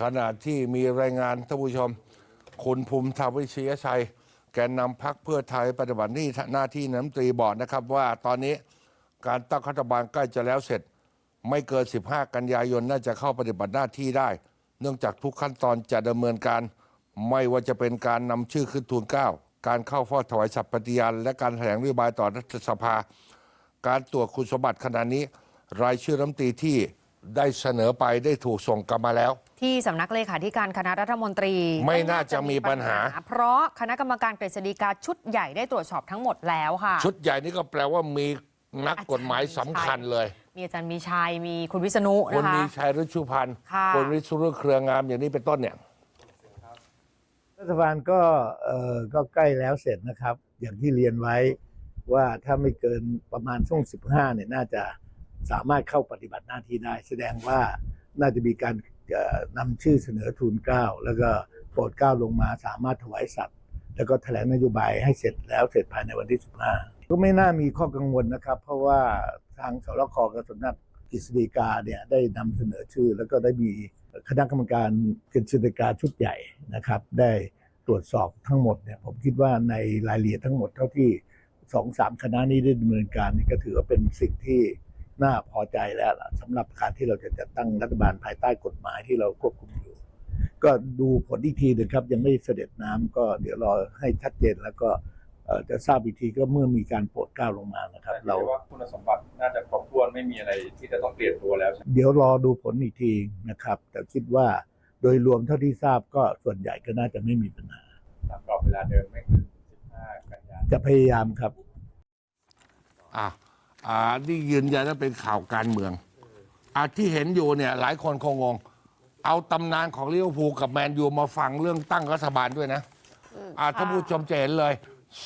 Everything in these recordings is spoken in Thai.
ขณะที่มีรายงานท่านผู้ชม คุณภูมิธรรมวิเชียชัย แกนนำพักเพื่อไทยปฏิบัติหน้าที่น้ำตรีบอกนะครับ ว่าตอนนี้การตั้งรัฐบาลใกล้จะแล้วเสร็จ ไม่เกิน 15 กันยายนน่าจะเข้าปฏิบัติหน้าที่ได้ เนื่องจากทุกขั้นตอนจะดำเนินการ ไม่ว่าจะเป็นการนำชื่อขึ้นทูลเกล้าการเข้าเฝ้าถวายสัตย์ปฏิญาณและการแถลงนโยบายต่อรัฐสภา การตรวจคุณสมบัติขณะนี้ รายชื่อรัฐมนตรีที่ได้เสนอไปได้ถูกส่งกลับมาแล้ว ที่สำนักเลขาธิการคณะรัฐมนตรีไม่น่าจะมีปัญหา เพราะคณะกรรมการกฤษฎีกาชุดใหญ่ได้ตรวจสอบทั้งหมดแล้วค่ะ ชุดใหญ่นี่ก็แปลว่ามีนักกฎหมายสำคัญเลย มีอาจารย์มีชัยมีคุณวิษณุคุณนะคะมีชัยฤชุพันธ์ค่ะคุณวิสุรุเครืองามอย่างนี้เป็นต้นเนี่ยรัฐบาลก็เอ่อก็ใกล้แล้วเสร็จนะครับ อย่างที่เรียนไว้ว่าถ้าไม่เกินประมาณช่วง15เนี่ยน่าจะสามารถเข้าปฏิบัติหน้าที่ได้ แสดงว่าน่าจะมีการเอ่อ นำชื่อเสนอทูลเกล้าแล้วก็โปรดเกล้าลงมาสามารถถวายสัตว์ แล้วก็แถลงนโยบายให้เสร็จแล้วเสร็จภายในวันที่ 15 ก็ไม่น่ามีข้อกังวลนะครับ เพราะว่าทางสรคกับสำนักกฤษฎีกาเนี่ยได้นำเสนอชื่อ แล้วก็ได้มีคณะกรรมการกฤษฎีกาชุดใหญ่นะครับ ได้ตรวจสอบทั้งหมดเนี่ยผมคิดว่าในรายละเอียดทั้งหมดเท่าที่สองสามคณะนี้ได้ดำเนินการนี่ก็ถือว่าเป็นสิ่งที่ น่าพอใจแล้วล่ะสำหรับการที่เราจะจัดตั้งรัฐบาลภายใต้กฎหมายที่เราควบคุมอยู่ ก็ดูผลอีกทีหนึ่งครับ ยังไม่เสด็จน้ำก็เดี๋ยวรอให้ชัดเจนแล้วก็เอ่อจะทราบอีกทีก็เมื่อมีการโปรดเกล้าลงมานะครับเราเราว่าคุณสมบัติน่าจะครบถ้วนไม่มีอะไรที่จะต้องเปลี่ยนตัวแล้วใช่ไหมเดี๋ยวรอดูผลอีกทีนะครับ แต่คิดว่าโดยรวมเท่าที่ทราบก็ส่วนใหญ่ก็น่าจะไม่มีปัญหาตามกรอบเวลาเดิมไม่เกิน15กันยายนจะพยายามครับอะ อ่านี่ยืนยันว่าเป็นข่าวการเมืองอะที่เห็นอยู่เนี่ยหลายคนคงงง เอาตำนานของลิเวอร์พูลกับแมนยูมาฟังเรื่องตั้งรัฐบาลด้วยนะอ่าท่านผู้ชมจะเห็นเลย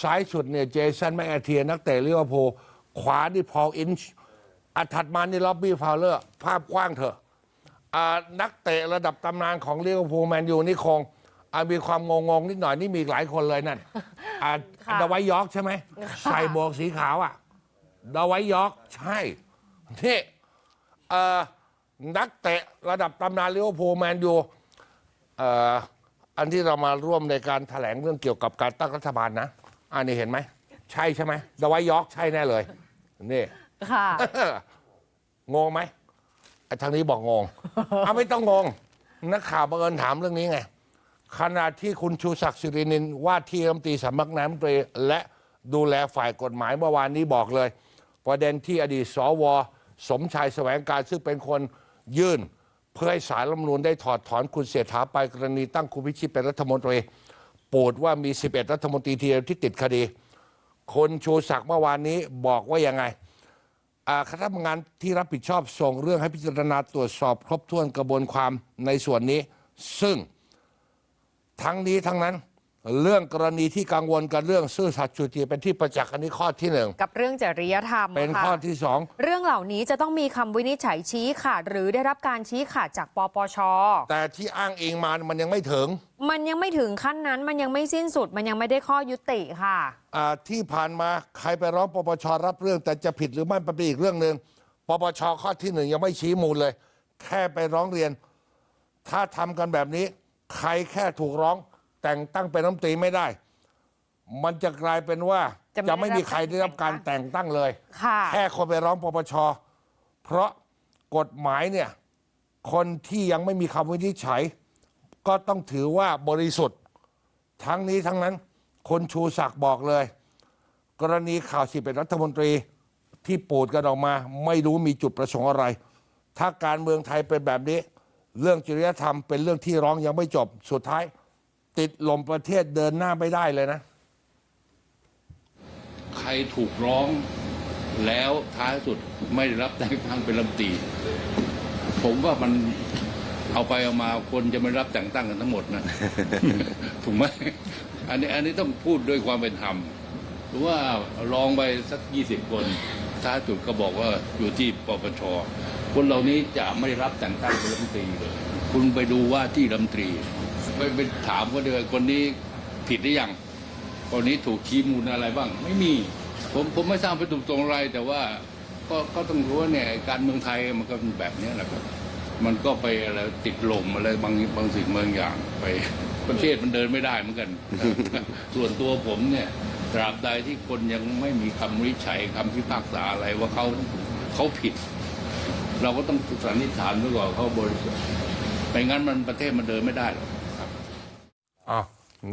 ซ้ายสุดเนี่ยเจสันแมคแอเทียนักเตะลิเวอร์พูลขวานี่พอลอินช์อะถัดมานี่ล็อบบี้ฟาวเลอร์ภาพกว้างเถอะอ่านักเตะระดับตำนานของลิเวอร์พูลแมนยูนี่คงอะมีความงงๆนิดหน่อยนี่มีอีกหลายคนเลยนั่นอ่าค่ะดาไวยอร์กใช่ไหมใส่หมวกสีขาวอะ ดาไวยอร์กใช่นี่เอ่อนักเตะระดับตำนานลิเวอร์พูลแมนยูเอ่ออันที่เรามาร่วมในการแถลงเรื่องเกี่ยวกับการตั้งรัฐบาลนะอันนี้เห็นไหม ใช่ใช่ไหมดาไวยอร์กใช่แน่เลย นี่ค่ะงงไหมไอ้ทางนี้บอกงงเอาไม่ต้องงง นักข่าวบังเอิญถามเรื่องนี้ไงขณะที่คุณชูศักดิ์สิรินินว่าที่รัฐมนตรีสำนักน้ำตรีและดูแลฝ่ายกฎหมายเมื่อวานนี้บอกเลย ประเด็นที่อดีตสว สมชายแสวงการซึ่งเป็นคนยื่น เพื่อให้สารรัฐมนูญได้ถอดถอนคุณเศรษฐาไปกรณีตั้งคุณพิชิตเป็นรัฐมนตรีปรดว่ามี 11 รัฐมนตรีทีเดียวที่ติดคดี คนชูศักดิ์เมื่อวานนี้บอกว่ายังไงอ่าคณะทำงานที่รับผิดชอบส่งเรื่องให้พิจารณาตรวจสอบครบถ้วนกระบวนความในส่วนนี้ ซึ่งทั้งนี้ทั้งนั้น เรื่องกรณีที่กังวลกันเรื่องซื่อสัตย์สุจริตเป็นที่ประจักษ์อันนี้ข้อที่หนึ่งกับเรื่องจริยธรรมเป็นค่ะข้อที่สองเรื่องเหล่านี้จะต้องมีคำวินิจฉัยชี้ขาดหรือได้รับการชี้ขาดจากปปช แต่ที่อ้างอิงมามันยังไม่ถึง มันยังไม่ถึงขั้นนั้นมันยังไม่สิ้นสุดมันยังไม่ได้ข้อยุติค่ะอ่าที่ผ่านมาใครไปร้องปปชรับเรื่องแต่จะผิดหรือไม่เป็นอีกเรื่องหนึ่งปปชข้อที่หนึ่งยังไม่ชี้มูลเลย แค่ไปร้องเรียน ถ้าทำกันแบบนี้ ใครแค่ถูกร้อง แต่งตั้งเป็นรัฐมนตรีไม่ได้ มันจะกลายเป็นว่าจะไม่จะไม่มีได้รับใครได้รับการแต่งตั้งเลย ค่ะ แค่คนไปร้องปปช เพราะกฎหมายเนี่ย คนที่ยังไม่มีคำวินิจฉัย ก็ต้องถือว่าบริสุทธิ์ ทั้งนี้ทั้งนั้น คนชูศักดิ์บอกเลย กรณีข่าวสิเป็นรัฐมนตรีที่ปูดกันออกมา ไม่รู้มีจุดประสงค์อะไร ถ้าการเมืองไทยเป็นแบบนี้ เรื่องจริยธรรมเป็นเรื่องที่ร้องยังไม่จบสุดท้าย ติดลมประเทศเดินหน้าไม่ได้เลยนะ ใครถูกร้องแล้วท้ายสุดไม่ได้รับแต่งตั้งเป็นรัฐมนตรีผมว่ามันเอาไปเอามาคนจะไม่รับแต่งตั้งกันทั้งหมดนะ ถูกไหมอันนี้อันนี้ต้องพูดด้วยความเป็นธรรมหรือว่าลองไปสักยี่สิบคนท้ายสุดก็บอกว่าอยู่ที่ปปชคนเหล่านี้จะไม่ได้รับแต่งตั้งเป็นรัฐมนตรีเลยคุณไปดูว่าที่รัฐมนตรี ไปไปถามเขาด้วยคนนี้ผิดหรือยังตอนนี้ถูกชี้มูลอะไรบ้าง ไม่มี ผมผมไม่ทราบไปถูกตรงไร แต่ว่าก็ก็ต้องรู้ว่าเนี่ยการเมืองไทยมันก็เป็นแบบนี้แหละครับ มันก็ไปอะไรติดลมอะไรบางบางสิ่งบางอย่างไปประเทศมันเดินไม่ได้เหมือนกัน ส่วนตัวผมเนี่ยตราบใดที่คนยังไม่มีคำวิจัยคำพิพากษาอะไรว่าเขาเขาผิด เราก็ต้องสันนิษฐานไว้ก่อนเขาบริสุทธิ์ไม่งั้นมันประเทศมันเดินไม่ได้หรอก อ้าว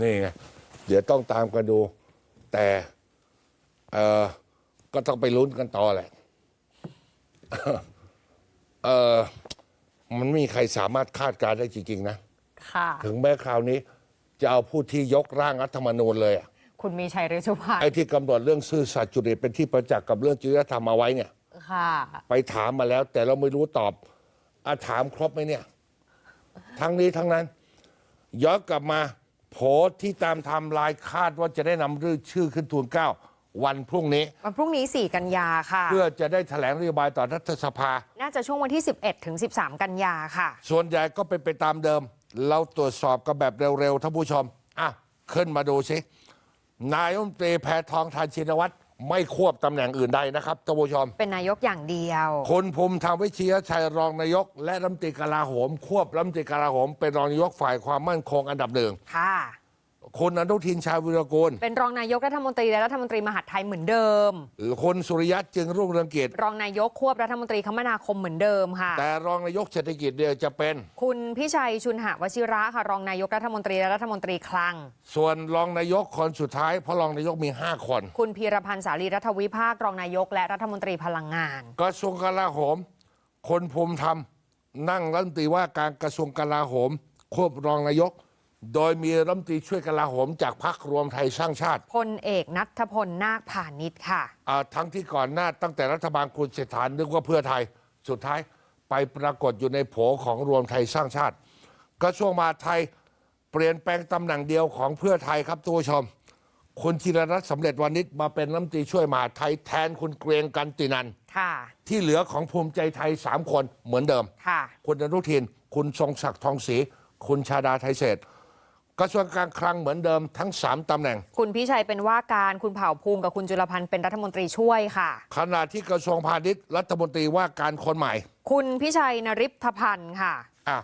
นี่ไงเดี๋ยวต้องตามกันดู แต่เออก็ต้องไปลุ้นกันต่อแหละเออมันไม่มีใครสามารถคาดการณ์ได้จริง ๆ นะ ค่ะ ถึงแม้คราวนี้ จะเอาผู้ที่ยกร่างรัฐธรรมนูญเลยอะคุณมีชัยฤชุพันไอ้ธ์ที่กำหนดเรื่องซื่อสัตย์จุริตเป็นที่ประจักษ์กับเรื่องจริยธรรมเอาไว้เนี่ย ค่ะ ไปถามมาแล้ว แต่เราไม่รู้ตอบอาถามครบไหมเนี่ย ทั้งนี้ทั้งนั้น ย้อนกลับมา โผที่ตามไทำลายคาดว่าจะได้นำรื่อชื่อขึ้นทูลเกล้าวันพรุ่งนี้ วันพรุ่งนี้ 4 กันยาค่ะ เพื่อจะได้แถลงนโยบายต่อรัฐสภา น่าจะช่วงวันที่ 11 ถึง 13 กันยาค่ะ ส่วนใหญ่ก็เป็นไปตามเดิม เราตรวจสอบกันแบบเร็วๆท่านผู้ชม อะ ขึ้นมาดูสินายรัฐมนตรีแพทองทานชินวัตร ไม่ควบตำแหน่งอื่นใดนะครับท่านผู้ชม เป็นนายกอย่างเดียวคุณภูมิธรรมวิเชียชัยรองนายก และรัฐมนตรีกลาโหม ควบรัฐมนตรีกลาโหม เป็นรองนายกฝ่ายความมั่นคงอันดับหนึ่งค่ะ คุณอนุทินชาญวิรกูลเป็นรองนายกรัฐมนตรีและรัฐมนตรีมหาดไทยเหมือนเดิมคุณสุริยะจึงรุ่งเรืองกิจ รองนายกควบรัฐมนตรีคมนาคมเหมือนเดิมค่ะ แต่รองนายกเศรษฐกิจเนี่ยจะเป็น คุณพิชัยชุนหวชิระค่ะรองนายกรัฐมนตรีและรัฐมนตรีคลัง ส่วนรองนายกคนสุดท้ายเพราะรองนายกมี 5 คน คุณพีรพันธ์สารีรัฐวิภาครองนายกและรัฐมนตรีพลังงานกระทรวงกลาโหม คนภูมิธรรมนั่งรัฐมนตรีว่าการกระทรวงกลาโหมควบรองนายก โดยมีรัฐมนตรีช่วยกลาโหมจากพรรครวมไทยสร้างชาติพลเอกนัทพลนาคพาณิชย์ค่ะ อ่าทั้งที่ก่อนหน้าตั้งแต่รัฐบาลคุณเศรษฐานึกว่าเพื่อไทย สุดท้ายไปปรากฏอยู่ในโผของรวมไทยสร้างชาติ กระทรวงมหาดไทยเปลี่ยนแปลงตำแหน่งเดียวของเพื่อไทยครับทุกผู้ชม คุณธีรรัตน์สำเร็จวานิชมาเป็นรัฐมนตรีช่วยมหาดไทยแทนคุณเกรียงกันตินัน ค่ะ ที่เหลือของภูมิใจไทยสามคนเหมือนเดิม ค่ะ คุณอนุทิน คุณทรงศักดิ์ทองศรี คุณชาดาไทยเศรษฐ์ กระทรวงการคลังเหมือนเดิมทั้ง 3ตำแหน่ง คุณพิชัยเป็นว่าการคุณเผ่าภูมิกับคุณจุลพันธ์เป็นรัฐมนตรีช่วยค่ะ ขณะที่กระทรวงพาณิชย์รัฐมนตรีว่าการคนใหม่ คุณพิชัยนริพพันธ์ค่ะ อะ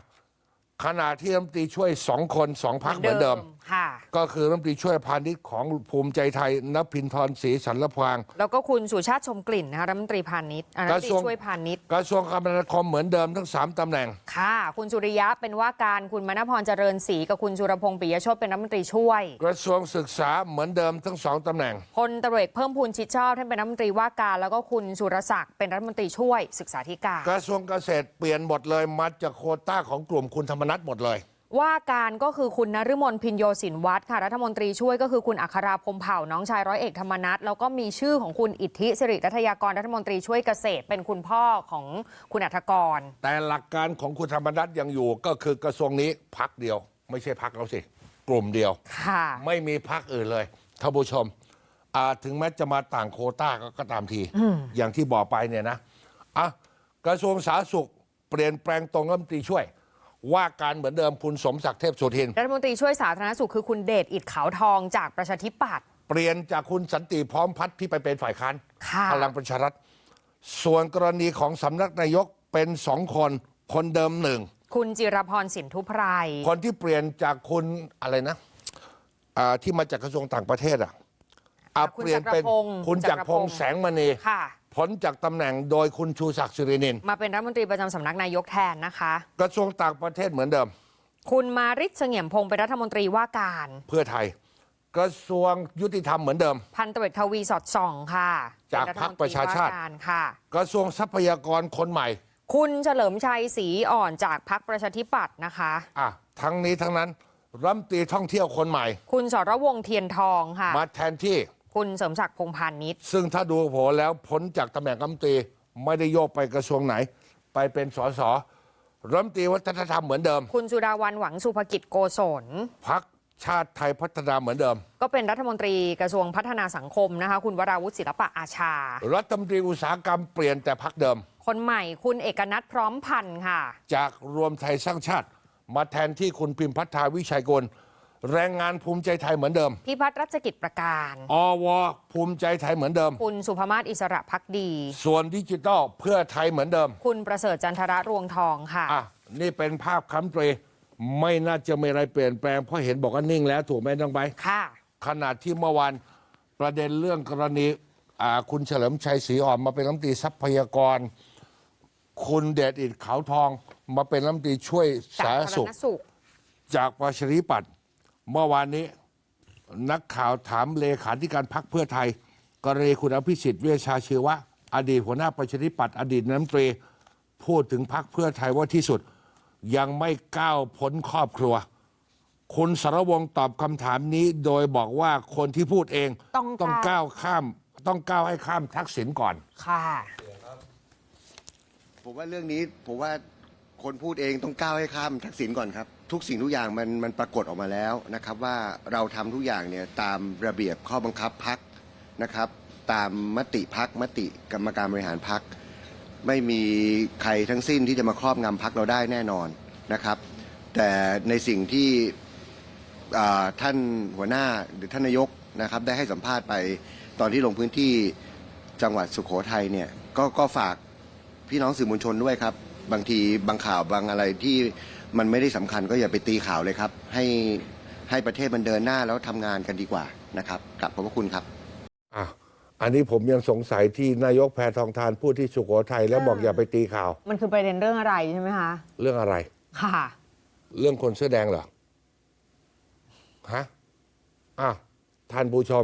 ขณะที่รัฐมนตรีช่วยสองคนสองพักเหมือนเดิม ค่ะ ก็คือรัฐมนตรีช่วยพาณิชย์ของภูมิใจไทยนภินทรศรีสันลพาง แล้วก็คุณสุชาติชมกลิ่นนะคะรัฐมนตรีพาณิชย์อ่ารัฐมนตกระทรวรีงช่วยพาณิชย์กระทรวงคมนาคมเหมือนเดิมทั้ง3ตำแหน่ง ค่ะ คุณสุริยะเป็นว่าการคุณมณพรเจริญศรีกับคุณสุรพงษ์ปิยโชตเป็นรัฐมนตรีช่วยกระทรวงศึกษาเหมือนเดิมทั้งสองตำแหน่ง พลตำรวจเอกเพิ่มพูนชิดชอบท่านเป็นรัฐมนตรีว่าการ แล้วก็คุณสุรศักดิ์เป็นรัฐมนตรีช่วยศึกษาธิการ กระทรวงเกษตรเปลี่ยนหมดเลยมาจากโควต้าของกลุ่มคุณธรรมนัฐหมดเลย ว่าการก็คือคุณนฤมลพินโยสินวัฒน์ค่ะรัฐมนตรีช่วยก็คือคุณอัคราพรหมเผ่าน้องชายร้อยเอกธรรมนัฐแล้วก็มีชื่อของคุณอิทธิสิริรัตยากรรัฐมนตรีช่วยเกษตร เป็นคุณพ่อของคุณอัฐกร แต่หลักการของคุณธรรมนัฐยังอยู่ก็คือกระทรวงนี้พักเดียว ไม่ใช่พักเราสิ กลุ่มเดียวค่ะไม่มีพักอื่นเลยท่านผู้ชมอ่าถึงแม้จะมาต่างโควต้าก็ก็ตามที อย่างที่บอกไปเนี่ยนะอะกระทรวงสาธารณสุขเปลี่ยนแปลงตรงรัฐมนตรีช่วย ว่าการเหมือนเดิมคุณสมศักดิ์เทพสุทิน รัฐมนตรีช่วยสาธารณสุขคือคุณเดชอิดขาวทองจากประชาธิปัตย์เปลี่ยนจากคุณสันติพร้อมพัฒน์ที่ไปเป็นฝ่ายค้านค่ะพลังประชารัฐ ส่วนกรณีของสำนักนายกเป็นสองคนคนเดิมหนึ่งคุณจิรพรสินทุไพรคนที่เปลี่ยนจากคุณอะไรนะอ่าที่มาจากกระทรวงต่างประเทศอะอะคุณเปลี่ยนเป็นจักรพงศ์คุณจัจักกรรพพงงศ์ศ์ แสงมณีค่ะ พ้นจากตำแหน่งโดยคุณชูศักดิ์สิรินินมาเป็นรัฐมนตรีประจำสำนักนายกแทนนะคะ กระทรวงต่างประเทศเหมือนเดิม คุณมาริศเสงี่ยมพงศ์เป็นรัฐมนตรีว่าการ เพื่อไทย กระทรวงยุติธรรมเหมือนเดิม พันตำรวจทวีสอดส่องค่ะจากเป็นพรรคประชาชาติฐมนตว่าการค่ะ กระทรวงทรัพยากรคนใหม่ คุณเฉลิมชัยศรีอ่อนจากพรรคประชาธิปัตย์นะคะอะทั้งนี้ทั้งนั้นรัฐมนตรีท่องเที่ยวคนใหม่ คุณสรวงศ์เทียนทองค่ะ มาแทนที่ คุณเสริมศักดิ์พงษ์พาณิชย์ซึ่งถ้าดูโผล่แล้วพ้นจากตำแหน่งรัฐมนตรีไม่ได้โยกไปกระทรวงไหน ไปเป็นสสรัฐมนตรีวัฒนธรรมเหมือนเดิม คุณสุดาวันหวังสุภกิจโกศลพักชาติไทยพัฒนาเหมือนเดิม ก็เป็นรัฐมนตรีกระทรวงพัฒนาสังคมนะคะ คุณวราวุฒิศิลปะอาชา รัฐมนตรีอุตสาหกรรมเปลี่ยนแต่พักเดิม คนใหม่คุณเอกนัทพร้อมพันธ์ค่ะ จากรวมไทยสร้างชาติ มาแทนที่คุณพิมพัฒนาวิชัยกุล แรงงานภูมิใจไทยเหมือนเดิม พิพัฒน์รัชกิจประการ อวภูมิใจไทยเหมือนเดิม คุณสุภมาศอิสระพักดี ส่วนดิจิทัลเพื่อไทยเหมือนเดิมคุณประเสริฐจันทระรวงทองค่ะ อะนี่เป็นภาพคำตรีไม่น่าจะมีอะไรเปลี่ยนแปลงเพราะเห็นบอกว่านิ่งแล้วถูกไหมต้องไป ค่ะ ขณะที่เมื่อวานประเด็นเรื่องกรณีอ่าคุณเฉลิมชัยศรีอ่อนมาเป็นรัฐมนตรีทรัพยากร คุณเดชอิดขาวทองมาเป็นรัฐมนตรีช่วยสาสาธารณธารสุขณสุข จากประชาธิปัตย์ เมื่อวานนี้ นักข่าวถามเลขาธิการพักเพื่อไทย กรณีคุณอภิสิทธิ์เวชชาชีวะ อดีตหัวหน้าประชาธิปัตย์อดีตนายกรัฐมนตรีพูดถึงพักเพื่อไทยว่าที่สุด ยังไม่ก้าวพ้นครอบครัว คุณสรวงศ์ตอบคำถามนี้ โดยบอกว่าคนที่พูดเองต้องต้องก้าก้าววข้าม ต้องก้าวให้ข้ามทักษิณก่อน ค่ะ ผมว่าเรื่องนี้ผมว่าคนพูดเองต้องก้าวให้ข้ามทักษิณก่อนครับ ทุกสิ่งทุกอย่างมันมันปรากฏออกมาแล้วนะครับ ว่าเราทำทุกอย่างเนี่ยตามระเบียบข้อบังคับพักนะครับ ตามมติพักมติกรรมการบริหารพัก ไม่มีใครทั้งสิ้นที่จะมาครอบงำพักเราได้แน่นอนนะครับ แต่ในสิ่งที่อ่าท่านหัวหน้าหรือท่านนายกนะครับ ได้ให้สัมภาษณ์ไปตอนที่ลงพื้นที่จังหวัดสุโขทัยเนี่ยก็ก็ฝากพี่น้องสื่อมวลชนด้วยครับ บางทีบางข่าวบางอะไรที่ มันไม่ได้สำคัญก็อย่าไปตีข่าวเลยครับ ให้ให้ประเทศมันเดินหน้าแล้วทำงานกันดีกว่านะครับกลับขอบพระคุณครับอะอันนี้ผมยังสงสัยที่นายกแพทองทานพูดที่สุโขทัยแล้วบอกอ่าอย่าไปตีข่าว มันคือประเด็นเรื่องอะไรใช่ไหมคะ เรื่องอะไร ค่ะ เรื่องคนเสื้อแดงเหรอฮะอะท่านผู้ชม